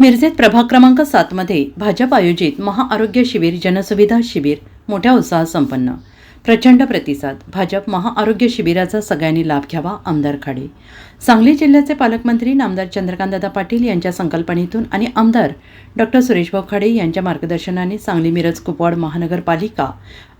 मिरजेत प्रभाग क्रमांक सातमध्ये भाजप आयोजित महाआरोग्य शिबिर जनसुविधा शिबिर. मोठ्या उत्साहात संपन्न. प्रचंड प्रतिसाद. भाजप महाआरोग्य शिबिराचा सगळ्यांनी लाभ घ्यावा आमदार खाडे. सांगली जिल्ह्याचे पालकमंत्री नामदार चंद्रकांतदादा पाटील यांच्या संकल्पनेतून आणि आमदार डॉक्टर सुरेशभाऊ खाडे यांच्या मार्गदर्शनाने सांगली मिरज कुपवाड महानगरपालिका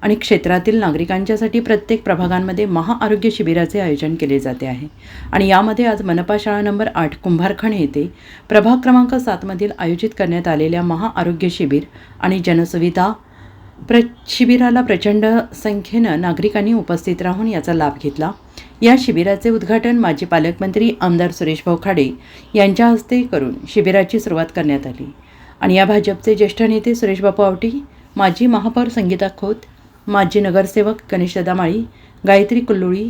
आणि क्षेत्रातील नागरिकांच्यासाठी प्रत्येक प्रभागांमध्ये महाआरोग्य शिबिराचे आयोजन केले जाते आहे. आणि यामध्ये आज मनपा शाळा नंबर आठ कुंभारखण येथे प्रभाग क्रमांक सातमधील आयोजित करण्यात आलेल्या महाआरोग्य शिबिर आणि जनसुविधा प्र शिबिराला प्रचंड संख्येनं नागरिकांनी उपस्थित राहून याचा लाभ घेतला. या शिबिराचे उद्घाटन माजी पालकमंत्री आमदार सुरेशभाऊ खाडे यांच्या हस्ते करून शिबिराची सुरुवात करण्यात आली. आणि या भाजपचे ज्येष्ठ नेते सुरेशबापू आवटी माजी महापौर संगीता खोत माजी नगरसेवक गणेशदा माळी गायत्री कुल्लुळी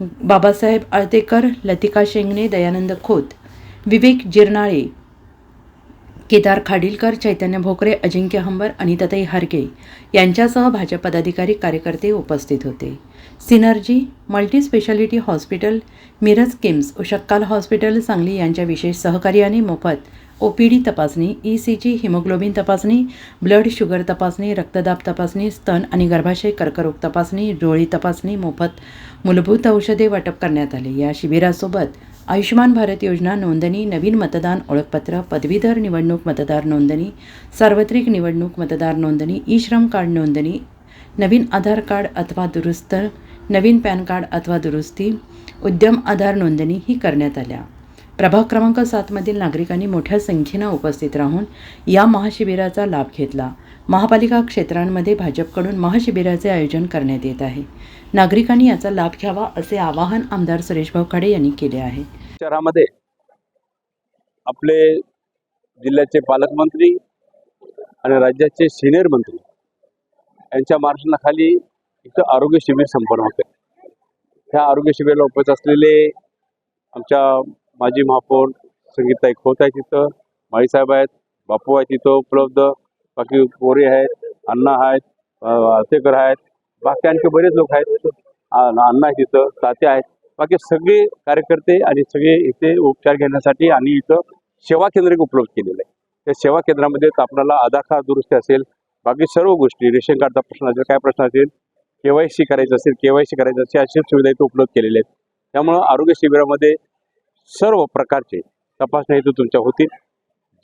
बाबासाहेब आळतेकर लतिका शेंगणे दयानंद खोत विवेक जिरनाळे केदार खाडीलकर चैतन्य भोकरे अजिंक्य हंबर अनिताताई हारगे यांच्यासह भाजप पदाधिकारी कार्यकर्ते उपस्थित होते. Synergy multi speciality hospital Miraj KIMS Ushakal hospital Sangli यांच्या विशेष सहकार्याने मोफत ओ पी डी तपासणी ई सी जी हिमोग्लोबिन तपासणी ब्लड शुगर तपासणी रक्तदाब तपासणी स्तन आणि गर्भाशय कर्करोग तपासणी डोळी तपासणी मोफत मूलभूत औषधे वाटप करण्यात आले. या शिबिरासोबत आयुष्यमान भारत योजना नोंदणी नवीन मतदान ओळखपत्र पदवीधर निवडणूक मतदार नोंदणी सार्वत्रिक निवडणूक मतदार नोंदणी ई श्रम कार्ड नोंदणी नवीन आधार कार्ड अथवा दुरुस्त नवीन पॅन कार्ड अथवा दुरुस्ती उद्यम आधार नोंदणी ही करण्यात आल्या. प्रभाग क्रमांक सातमधील नागरिकांनी मोठ्या संख्येनं उपस्थित राहून या महाशिबिराचा लाभ घेतला. महापालिका क्षेत्रांमध्ये भाजपकडून महाशिबिराचे आयोजन करण्यात येत आहे. नागरिकांनी याचा लाभ घ्यावा असे आवाहन आमदार सुरेश भाऊ खाडे यांनी केले आहे. शहरामध्ये आपले जिल्ह्याचे पालकमंत्री आणि राज्याचे सिनियर मंत्री यांच्या मार्गदर्शनाखाली इथं आरोग्य शिबिर संपन्न होते. ह्या आरोग्य शिबिराला उपस्थित असलेले आमच्या माजी महापौर संगीताई खोत आहे तिथं माळीसाहेब आहेत बापू आहे तिथं उपलब्ध बाकी पोरे आहेत अण्णा आहेत आतेकर आहेत बाकी आणखी बरेच लोक आहेत. अण्णा आहे तिथं तात्या आहेत. बाकी सगळे कार्यकर्ते आणि सगळे इथे उपचार घेण्यासाठी आणि इथं सेवा केंद्र एक उपलब्ध केलेलं आहे. त्या सेवा केंद्रामध्ये आपल्याला आधार कार्ड दुरुस्ती असेल बाकी सर्व गोष्टी रेशन कार्डचा प्रश्न असेल काय प्रश्न असेल के वाय सी करायचं असेल के वाय सी करायचं असेल अशी सुविधा इथे उपलब्ध केलेल्या आहेत. त्यामुळं आरोग्य शिबिरामध्ये सर्व प्रकारचे तपासण्या इथं तुमच्या होतील.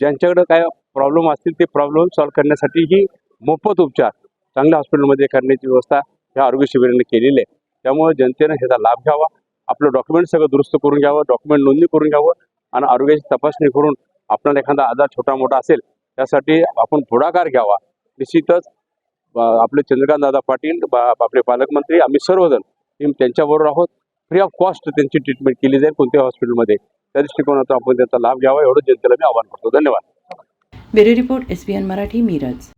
ज्यांच्याकडं काय प्रॉब्लेम असतील ते प्रॉब्लेम सॉल्व्ह करण्यासाठी ही मोफत उपचार चांगल्या हॉस्पिटलमध्ये करण्याची व्यवस्था ह्या आरोग्य शिबिराने केलेली आहे. त्यामुळे जनतेनं ह्याचा लाभ घ्यावा आपलं डॉक्युमेंट सगळं दुरुस्त करून घ्यावं डॉक्युमेंट नोंदणी करून घ्यावं आणि आरोग्याची तपासणी करून आपल्याला एखादा आजार छोटा मोठा असेल त्यासाठी आपण पुढाकार घ्यावा. निश्चितच आपले चंद्रकांत दादा पाटील आपले पालकमंत्री आम्ही सर्वजण त्यांच्याबरोबर आहोत. फ्री ऑफ कॉस्ट त्यांची ट्रीटमेंट केली जाईल कोणत्या हॉस्पिटलमध्ये त्या दृष्टिकोनातून आपण त्याचा लाभ घ्यावा एवढं जनतेला मी आवाहन करतो. धन्यवाद. Bureau report S P N Marathi Miraj.